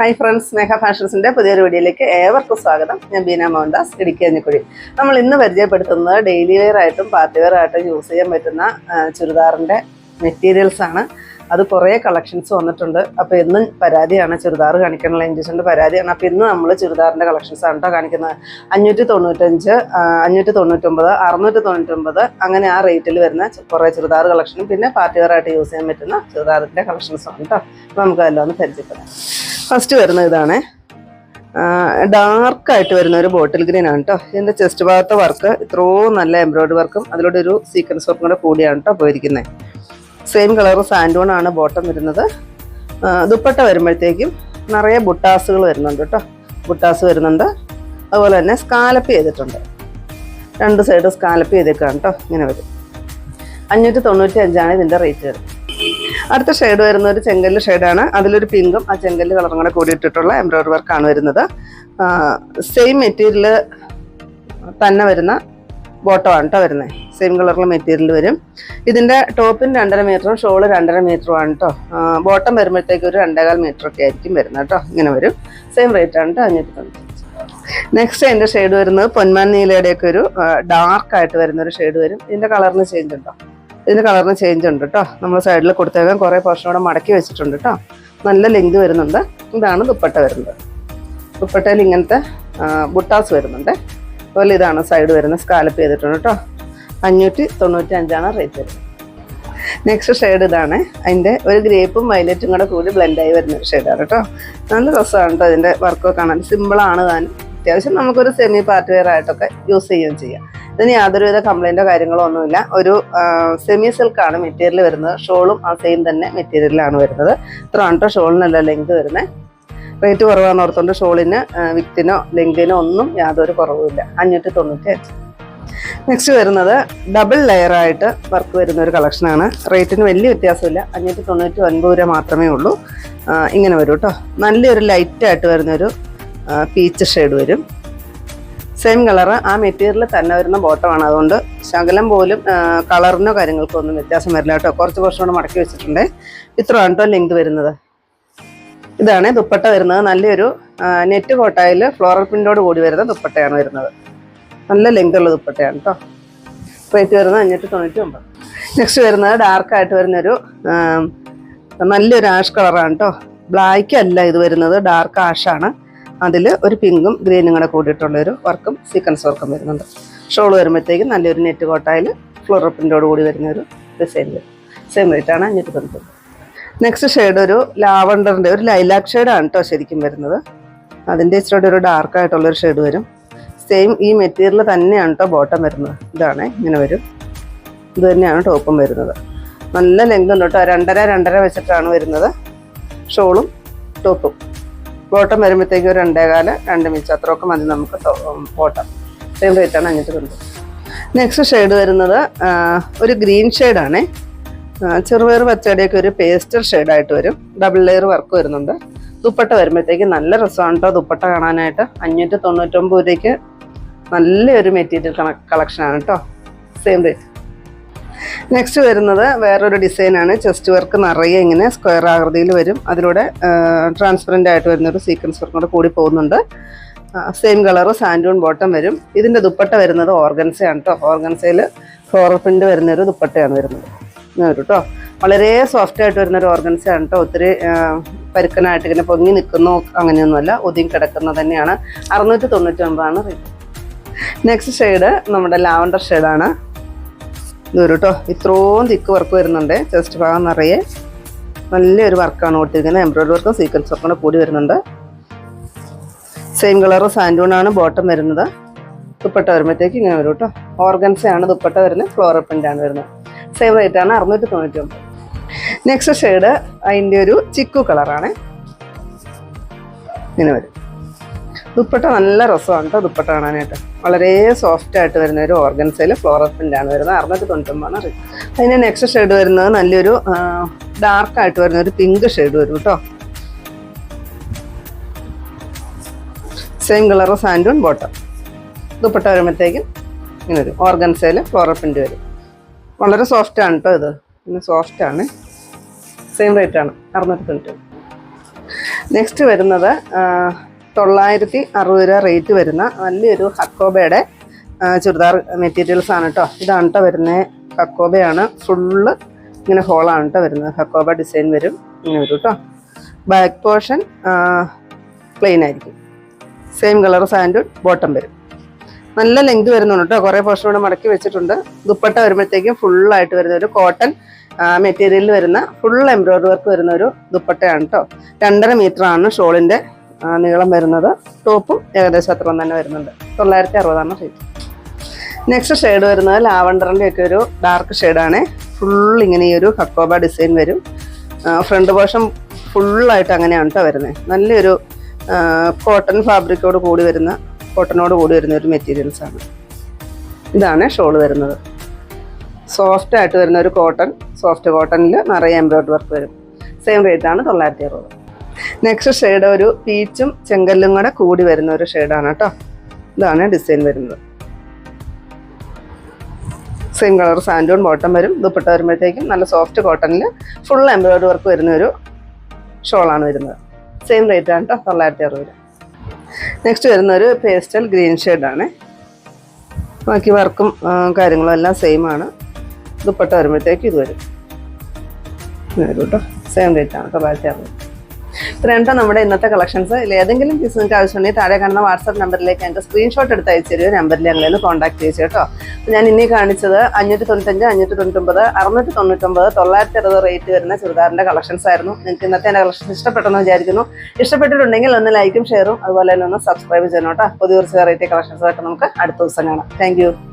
Hi friends സ്നേഹ ഫാഷൻസിന്റെ പുതിയൊരു വീഡിയോയിലേക്ക് ഏവർക്കും സ്വാഗതം. ഞാൻ ബീന മോഹൻദാസ് ഇടുക്കി അഞ്ഞിക്കുഴി. നമ്മൾ ഇന്ന് പരിചയപ്പെടുത്തുന്നത് ഡെയിലി വെയർ ആയിട്ടും പാർട്ടി വെയർ ആയിട്ടും യൂസ് ചെയ്യാൻ പറ്റുന്ന ചുരിദാറിന്റെ മെറ്റീരിയൽസ് ആണ്. അത് കുറേ കളക്ഷൻസ് വന്നിട്ടുണ്ട്. അപ്പോൾ എന്നും പരാതിയാണ് ചുരിദാർ കാണിക്കാനുള്ള ഇൻഡസ്ട്രിന്റെ പരാതിയാണ്. അപ്പോൾ ഇന്ന് നമ്മൾ ചുരിദാറിന്റെ കളക്ഷൻസ് ആണ് കേട്ടോ കാണിക്കുന്നത്. അഞ്ഞൂറ്റി തൊണ്ണൂറ്റഞ്ച് അഞ്ഞൂറ്റി തൊണ്ണൂറ്റൊമ്പത് അറുന്നൂറ്റി തൊണ്ണൂറ്റൊമ്പത് അങ്ങനെ ആ റേറ്റിൽ വരുന്ന കുറേ ചുരിദാർ കളക്ഷനും പിന്നെ പാർട്ടി വെയർ ആയിട്ട് യൂസ് ചെയ്യാൻ പറ്റുന്ന ചുരിദാറിന്റെ കളക്ഷൻസും കേട്ടോ അപ്പോൾ നമുക്ക് അതെല്ലാം ഒന്ന് പരിചയപ്പെടാം. ഫസ്റ്റ് വരുന്ന ഇതാണ്. ഡാർക്കായിട്ട് വരുന്ന ഒരു ബോട്ടിൽ ഗ്രീൻ ആണ് കേട്ടോ ഇതിന്റെ ചെസ്റ്റ് ഭാഗത്തെ വർക്ക് ഇത്രയും നല്ല എംബ്രോയിഡറി വർക്കും അതിലൂടെ ഒരു സീക്വൻസ് വർക്കും കൂടെ കൂടിയാണ് കേട്ടോ പോയിരിക്കുന്നത് സെയിം കളർ സാൻഡോൺ ആണ് ബോട്ടം വരുന്നത്. ദുപ്പട്ട വരുമ്പോഴത്തേക്കും നിറയെ ബുട്ടാസുകൾ വരുന്നുണ്ട് കേട്ടോ ബുട്ടാസ് വരുന്നുണ്ട്. അതുപോലെ തന്നെ സ്കാലപ്പ് ചെയ്തിട്ടുണ്ട്. രണ്ട് സൈഡ് സ്കാലപ്പ് ചെയ്തേക്കാണ് കേട്ടോ ഇങ്ങനെ വരും. അഞ്ഞൂറ്റി തൊണ്ണൂറ്റി അഞ്ചാണ് ഇതിന്റെ റേറ്റ് വരുന്നത്. അടുത്ത ഷെയ്ഡ് വരുന്ന ഒരു ചെങ്കല്ല് ഷെയ്ഡാണ് അതിലൊരു പിങ്കും ആ ചെങ്കല്ല് കളറും കൂടെ കൂടിയിട്ടിട്ടുള്ള എംബ്രോയിഡറി വർക്കാണ് വരുന്നത്. സെയിം മെറ്റീരിയൽ തന്നെ വരുന്ന ബോട്ടമാണ് കേട്ടോ വരുന്നത് സെയിം കളറിലെ മെറ്റീരിയൽ വരും. ഇതിന്റെ ടോപ്പിന് രണ്ടര മീറ്ററും ഷോൾ രണ്ടര മീറ്ററും ആണ് കേട്ടോ ബോട്ടം വരുമ്പോഴത്തേക്ക് ഒരു രണ്ടേകാൽ മീറ്റർ ഒക്കെ ആയിരിക്കും വരുന്നത് കേട്ടോ ഇങ്ങനെ വരും. സെയിം റേറ്റ് ആണ് കേട്ടോ അഞ്ഞൂറ്റി നെക്സ്റ്റ് അതിന്റെ ഷെയ്ഡ് വരുന്നത് പൊന്മാൻ നീലയുടെയൊക്കെ ഒരു ഡാർക്ക് ആയിട്ട് വരുന്ന ഒരു ഷെയ്ഡ് വരും. ഇതിന്റെ കളറിന് ചേഞ്ച് ഉണ്ടോ? ഇതിന്റെ കളറിന് ചേഞ്ച് ഉണ്ട് കേട്ടോ നമ്മൾ സൈഡിൽ കൊടുത്തേക്കാൻ കുറേ പോർഷൻ കൂടെ മടക്കി വെച്ചിട്ടുണ്ട് കേട്ടോ നല്ല ലെങ്ത് വരുന്നുണ്ട്. ഇതാണ് ദുപ്പട്ട വരുന്നത്. ദുപ്പട്ടയിൽ ഇങ്ങനത്തെ ബുട്ടാസ് വരുന്നുണ്ട്. അതുപോലെ ഇതാണ് സൈഡ് വരുന്നത് സ്കാലപ്പ് ചെയ്തിട്ടുണ്ട് കേട്ടോ അഞ്ഞൂറ്റി തൊണ്ണൂറ്റി അഞ്ചാണ് റേറ്റ് വരുന്നത്. നെക്സ്റ്റ് ഷെയ്ഡ് ഇതാണ്. അതിന്റെ ഒരു ഗ്രേപ്പും വയലറ്റും കൂടെ കൂടി ബ്ലെൻഡായി വരുന്ന ഒരു ഷെയ്ഡാണ് കേട്ടോ നല്ല രസമാണ് കേട്ടോ അതിന്റെ വർക്കൊക്കെ കാണാൻ. സിമ്പിളാണ് താനും. അത്യാവശ്യം നമുക്കൊരു സെമി പാർട്ട് വെയർ ആയിട്ടൊക്കെ യൂസ് ചെയ്യുകയും ചെയ്യാം. ഇതിന് യാതൊരുവിധ കംപ്ലൈന്റോ കാര്യങ്ങളോ ഒന്നുമില്ല. ഒരു സെമി സിൽക്കാണ് മെറ്റീരിയൽ വരുന്നത്. ഷോളും ആ സെയിം തന്നെ മെറ്റീരിയലാണ് വരുന്നത്. ഇത്ര ആണ് കേട്ടോ ഷോളിനല്ല ലെങ്ത് വരുന്നത് റേറ്റ് കുറവാണെന്ന് ഓർത്തുകൊണ്ട് ഷോളിന് വിക്തിനോ ലെങ്കിനോ ഒന്നും യാതൊരു കുറവുമില്ല. അഞ്ഞൂറ്റി തൊണ്ണൂറ്റി അഞ്ച് നെക്സ്റ്റ് വരുന്നത് ഡബിൾ ലെയർ ആയിട്ട് വർക്ക് വരുന്ന ഒരു കളക്ഷനാണ് റേറ്റിന് വലിയ വ്യത്യാസമില്ല. അഞ്ഞൂറ്റി തൊണ്ണൂറ്റി ഒൻപത് രൂപ മാത്രമേ ഉള്ളൂ. ഇങ്ങനെ വരും കേട്ടോ നല്ലൊരു ലൈറ്റായിട്ട് വരുന്നൊരു പീച്ച് ഷെയ്ഡ് വരും. സെയിം കളറ് ആ മെറ്റീരിയൽ തന്നെ വരുന്ന ബോട്ടമാണ് അതുകൊണ്ട് ശകലം പോലും കളറിനോ കാര്യങ്ങൾക്കോ ഒന്നും വ്യത്യാസം വരില്ല കേട്ടോ. കുറച്ച് കുറച്ചും കൂടെ മടക്കി വെച്ചിട്ടുണ്ട്. ഇത്രയാണ് കേട്ടോ ലെങ്ത് വരുന്നത്. ഇതാണ് ദുപ്പട്ട വരുന്നത്. നല്ലൊരു നെറ്റ് കോട്ടായിൽ ഫ്ലോറൽ പ്രിന്റോട് കൂടി വരുന്ന ദുപ്പട്ടയാണ് വരുന്നത്. നല്ല ലെങ്ത് ഉള്ള ദുപ്പട്ടയാണ് കേട്ടോ റേറ്റ് വരുന്നത് അഞ്ഞൂറ്റി തൊണ്ണൂറ്റി ഒമ്പത് നെക്സ്റ്റ് വരുന്നത് ഡാർക്കായിട്ട് വരുന്നൊരു നല്ലൊരു ആഷ് കളറാണ് കേട്ടോ ബ്ലാക്ക് അല്ല ഇത് വരുന്നത്. ഡാർക്ക് ആഷാണ് അതിൽ ഒരു പിങ്കും ഗ്രീനും കൂടെ കൂടിയിട്ടുള്ളൊരു വർക്കും സീക്വൻസ് വർക്കും വരുന്നുണ്ട്. ഷോൾ വരുമ്പോഴത്തേക്കും നല്ലൊരു നെറ്റ് കോട്ടായിൽ ഫ്ലോറൽ കൂടി വരുന്ന ഒരു ഡിസൈൻ വരും. സെയിം റേറ്റാണ് അഞ്ഞൂറ്റി തൊണ്ണൂറ്റി നെക്സ്റ്റ് ഷെയ്ഡ് ഒരു ലാവണ്ടറിന്റെ ഒരു ലൈലാക്ക് ഷെയ്ഡാണ് കേട്ടോ ശരിക്കും വരുന്നത്. അതിന്റെ ഇച്ചിരി ഒരു ഡാർക്ക് ആയിട്ടുള്ളൊരു ഷെയ്ഡ് വരും. സെയിം ഈ മെറ്റീരിയൽ തന്നെയാണ് കേട്ടോ ബോട്ടം വരുന്നത്. ഇതാണ് ഇങ്ങനെ വരും. ഇത് തന്നെയാണ് ടോപ്പും വരുന്നത്. നല്ല ലെങ്ത് ഉണ്ട് കേട്ടോ രണ്ടര രണ്ടര വെച്ചിട്ടാണ് വരുന്നത്. ഷോളും ടോപ്പും ബോട്ടം വരുമ്പോഴത്തേക്ക് ഒരു രണ്ടേകാൽ രണ്ട് മിനിറ്റ് അത്രയൊക്കെ മതി നമുക്ക് ബോട്ടം സെയിം റേറ്റാണ് അഞ്ഞൂറ്റി തൊണ്ണൂറ്. നെക്സ്റ്റ് ഷെയ്ഡ് വരുന്നത് ഒരു ഗ്രീൻ ഷെയ്ഡാണേ ചെറുപയർ പച്ചടിയൊക്കെ ഒരു പേസ്റ്റൽ ഷെയ്ഡായിട്ട് വരും. ഡബിൾ ലെയർ വർക്ക് വരുന്നുണ്ട്. ദുപ്പട്ട വരുമ്പോഴത്തേക്ക് നല്ല രസമാണ് കേട്ടോ ദുപ്പട്ട കാണാനായിട്ട്. അഞ്ഞൂറ്റി തൊണ്ണൂറ്റൊമ്പത് രൂപയ്ക്ക് നല്ലൊരു മെറ്റീരിയൽ കളക്ഷനാണ് കേട്ടോ സെയിം റേറ്റ് നെക്സ്റ്റ് വരുന്നത് വേറൊരു ഡിസൈനാണ് ചെസ്റ്റ് വർക്ക് നിറയെ ഇങ്ങനെ സ്ക്വയർ ആകൃതിയിൽ വരും. അതിലൂടെ ട്രാൻസ്പെറന്റ് ആയിട്ട് വരുന്നൊരു സീക്വൻസ് വർക്കും കൂടെ കൂടി പോകുന്നുണ്ട്. സെയിം കളറ് സാൻഡൂൺ ബോട്ടം വരും. ഇതിന്റെ ദുപ്പട്ട വരുന്നത് ഓർഗൻസയാണ് കേട്ടോ ഓർഗൻസയിൽ ഫ്ലോറൽ പ്രിന്റ് വരുന്നൊരു ദുപ്പട്ടയാണ് വരുന്നത്. വരും കേട്ടോ വളരെ സോഫ്റ്റ് ആയിട്ട് വരുന്ന ഒരു ഓർഗൻസയാണ് കേട്ടോ ഒത്തിരി പരുക്കനായിട്ട് ഇങ്ങനെ പൊങ്ങി നിൽക്കുന്നോ അങ്ങനെയൊന്നുമല്ല. ഒതുങ്ങി കിടക്കുന്നത് തന്നെയാണ്. അറുന്നൂറ്റി തൊണ്ണൂറ്റി റേറ്റ് നെക്സ്റ്റ് ഷെയ്ഡ് നമ്മുടെ ലാവണ്ടർ ഷെയ്ഡാണ് ഇത് കേട്ടോ ഇത്രയും തിക്ക് വർക്ക് വരുന്നുണ്ട്. ചെസ്റ്റ് ഭാഗം നിറയെ നല്ലൊരു വർക്കാണ് കൊടുത്തിരിക്കുന്നത്. എംബ്രോയിഡറി വർക്കും സീക്വൻസ് വർക്കും കൂടെ വരുന്നുണ്ട്. സെയിം കളർ സാൻഡൂൺ ആണ് ബോട്ടം വരുന്നത്. ദുപ്പട്ട വരുമ്പോഴത്തേക്ക് ഇങ്ങനെ വരും കേട്ടോ ഓർഗൻസയാണ് ദുപ്പട്ട വരുന്നത്. ഫ്ലോറൽ പ്രിന്റ് ആണ് വരുന്നത്. സെയിം റേറ്റ് ആണ് അറുന്നൂറ്റി തൊണ്ണൂറ്റി ഒമ്പത് നെക്സ്റ്റ് ഷെയ്ഡ് അതിന്റെ ഒരു ചിക്കു കളറാണ് ഇങ്ങനെ വരും. ദുപ്പട്ട നല്ല രസമാണ് കേട്ടോ ദുപ്പട്ട കാണാനായിട്ട്. വളരെ സോഫ്റ്റ് ആയിട്ട് വരുന്ന ഒരു ഓർഗൻസയിൽ ഫ്ലോറൽ ആണ് വരുന്നത്. അറുന്നൂറ്റി തൊണ്ണൂറ്റൊമ്പതാണ്. റേറ്റ് അതിന്റെ നെക്സ്റ്റ് ഷെയ്ഡ് വരുന്നത് നല്ലൊരു ഡാർക്കായിട്ട് വരുന്ന ഒരു പിങ്ക് ഷെയ്ഡ് വരും കേട്ടോ സെയിം കളർ സാൻഡൂൺ ബോട്ടം ദുപ്പട്ട വരുമ്പോഴത്തേക്കും ഇങ്ങനെ വരും. ഓർഗൻസയിൽ ഫ്ലോറൽ വരും. വളരെ സോഫ്റ്റ് ആണ് കേട്ടോ ഇത്. പിന്നെ സോഫ്റ്റ് ആണ്. സെയിം റേറ്റ് ആണ്. അറുന്നൂറ്റി തൊണ്ണൂറ്റി നെക്സ്റ്റ് വരുന്നത് തൊള്ളായിരത്തി അറുപത് രൂപ റേറ്റ് വരുന്ന നല്ലൊരു ഹക്കോബയുടെ ചുരിദാർ മെറ്റീരിയൽസ് ആണ് കേട്ടോ ഇതാണ് കേട്ടോ വരുന്നത് ഹക്കോബയാണ്. ഫുള്ള് ഇങ്ങനെ ഹോളാണ് കേട്ടോ വരുന്നത്. ഹക്കോബ ഡിസൈൻ വരും. ഇങ്ങനെ വരും കേട്ടോ ബാക്ക് പോർഷൻ പ്ലെയിൻ ആയിരിക്കും. സെയിം കളർ സാൻഡും ബോട്ടം വരും. നല്ല ലെങ്ത് വരുന്നുണ്ട് കേട്ടോ കുറേ പോർഷൻ കൂടെ മടക്കി വെച്ചിട്ടുണ്ട്. ദുപ്പട്ട വരുമ്പോഴത്തേക്കും ഫുള്ളായിട്ട് വരുന്ന ഒരു കോട്ടൺ മെറ്റീരിയലിൽ വരുന്ന ഫുൾ എംബ്രോയിഡറി വർക്ക് വരുന്ന ഒരു ദുപ്പട്ടയാണ് കേട്ടോ രണ്ടര മീറ്റർ ആണ് ഷോളിന്റെ നീളം വരുന്നത് ടോപ്പും ഏകദേശം അത്ര തന്നെ വരുന്നുണ്ട്. തൊള്ളായിരത്തി അറുപതാണ് റേറ്റ് നെക്സ്റ്റ് ഷെയ്ഡ് വരുന്നത് ലാവണ്ടറിന്റെ ഒക്കെ ഒരു ഡാർക്ക് ഷെയ്ഡാണ് ഫുൾ ഇങ്ങനെ ഈ ഒരു ഹക്കോബ ഡിസൈൻ വരും. ഫ്രണ്ട് പോർഷൻ ഫുള്ളായിട്ട് അങ്ങനെയാണ് കേട്ടോ വരുന്നത്. നല്ലൊരു കോട്ടൺ ഫാബ്രിക്കോട് കൂടി വരുന്ന കോട്ടനോട് കൂടി വരുന്ന ഒരു മെറ്റീരിയൽസ് ആണ്. ഇതാണ് ഷോൾ വരുന്നത്. സോഫ്റ്റ് ആയിട്ട് വരുന്ന ഒരു കോട്ടൺ സോഫ്റ്റ് കോട്ടണിൽ നിറയെ എംബ്രോയിഡറി വർക്ക് വരും. സെയിം റേറ്റ് ആണ് തൊള്ളായിരത്തി അറുപത് നെക്സ്റ്റ് ഷെയ്ഡ് ഒരു പീച്ചും ചെങ്കല്ലും കൂടെ കൂടി വരുന്ന ഒരു ഷെയ്ഡാണ് കേട്ടോ. ഇതാണ് ഡിസൈൻ വരുന്നത്. സെയിം കളർ സാൻഡൂൺ ബോട്ടം വരും. ദുപ്പട്ട വരുമ്പോഴത്തേക്കും നല്ല സോഫ്റ്റ് കോട്ടണിൽ ഫുൾ എംബ്രോയിഡറി വർക്ക് വരുന്ന ഒരു ഷോളാണ് വരുന്നത്. സെയിം റേറ്റ് ആണ് കേട്ടോ തൊള്ളായിരത്തി അറുപത് നെക്സ്റ്റ് വരുന്ന ഒരു പേസ്റ്റൽ ഗ്രീൻ ഷെയ്ഡാണ് ബാക്കി വർക്കും കാര്യങ്ങളും എല്ലാം സെയിം ആണ്. ദുപ്പട്ട വരുമ്പോഴത്തേക്കും ഇത് വരും. കേട്ടോ സെയിം റേറ്റ് ആണ് തൊള്ളായിരത്തി അറുപത് ഇത്രയും നമ്മുടെ ഇന്നത്തെ കളക്ഷൻസ് ഇതിൽ ഏതെങ്കിലും പീസ് നിങ്ങൾക്ക് ആവശ്യമുണ്ടെങ്കിൽ താഴെ കാണുന്ന വാട്സാപ്പ് നമ്പറിലേക്ക് എന്റെ സ്ക്രീൻഷോട്ട് എടുത്ത് അയച്ചു തരുമോ നമ്പറിൽ നിന്ന് കോൺടാക്ട് ചെയ്തു കേട്ടോ. ഞാൻ ഇനി കാണിച്ചത് അഞ്ഞൂറ്റി തൊണ്ണൂറ്റഞ്ച് അഞ്ഞൂറ്റി തൊണ്ണൂറ്റൊമ്പത് അറുന്നൂറ്റി തൊണ്ണൂറ്റൊമ്പത് തൊള്ളായിരത്തി അറുപത് റേറ്റ് വരുന്ന ചുരിദാറിന്റെ കളക്ഷൻസ് ആയിരുന്നു. നിങ്ങൾക്ക് ഇന്നത്തെ എന്റെ കളക്ഷൻസ് ഇഷ്ടപ്പെട്ടെന്ന് വിചാരിക്കുന്നു. ഇഷ്ടപ്പെട്ടിട്ടുണ്ടെങ്കിൽ ഒന്ന് ലൈക്കും ഷെയറും അതുപോലെ തന്നെ ഒന്ന് സബ്സ്ക്രൈബ് ചെയ്യണം കേട്ടോ. പുതിയ കുറച്ച് വെറൈറ്റി കളക്ഷൻസ് ആയിട്ട് നമുക്ക് അടുത്ത ദിവസം കാണാം. താങ്ക്